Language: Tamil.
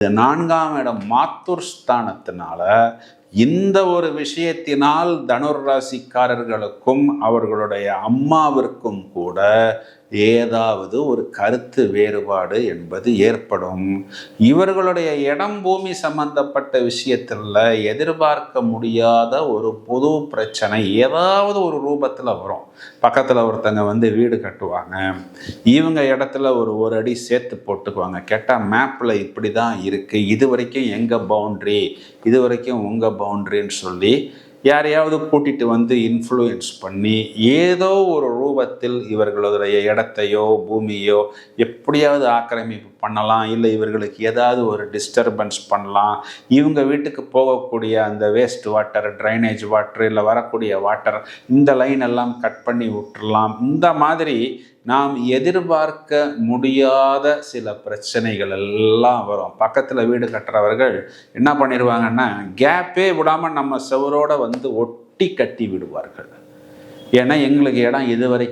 இந்த நான்காம் இடம் மாத்தூர் ஸ்தானத்தினால இந்த ஒரு விஷயத்தினால் தனுர் ராசிக்காரர்களுக்கும் அவர்களுடைய அம்மாவிற்கும் கூட ஏதாவது ஒரு கருத்து வேறுபாடு என்பது ஏற்படும். இவர்களுடைய இடம் பூமி சம்பந்தப்பட்ட விஷயத்தில் எதிர்பார்க்க முடியாத ஒரு பொது பிரச்சனை ஏதாவது ஒரு ரூபத்தில் வரும். பக்கத்தில் ஒருத்தங்க வந்து வீடு கட்டுவாங்க. இவங்க இடத்துல ஒரு ஒரு அடி சேர்த்து போட்டுக்குவாங்க. கேட்டால் மேப்பில் இப்படி தான் இருக்குது இது வரைக்கும் எங்கள் பவுண்ட்ரி இது வரைக்கும் உங்கள் பவுண்ட்ரின்னு சொல்லி யாரையாவது கூட்டிட்டு வந்து இன்ஃப்ளூயன்ஸ் பண்ணி ஏதோ ஒரு ரூபத்தில் இவர்களுடைய இடத்தையோ பூமியோ எப்படியாவது ஆக்கிரமிப்பு பண்ணலாம் இல்லை இவர்களுக்கு ஏதாவது ஒரு டிஸ்டர்பன்ஸ் பண்ணலாம். இவங்க வீட்டுக்கு போகக்கூடிய அந்த வேஸ்ட் வாட்டர் ட்ரைனேஜ் வாட்டர் இல்லை வரக்கூடிய வாட்டர் இந்த லைன் எல்லாம் கட் பண்ணி விட்டுறலாம். இந்த மாதிரி நாம் எதிர்பார்க்க முடியாத சில பிரச்சனைகள் எல்லாம் வரும். பக்கத்தில் வீடு கட்டுறவர்கள் என்ன பண்ணிடுவாங்கன்னா கேப்பே விடாமல் நம்ம செவரோட வந்து ஒட்டி கட்டி விடுவார்கள். ஏன்னா எங்களுக்கு இடம் இதுவரைக்கும்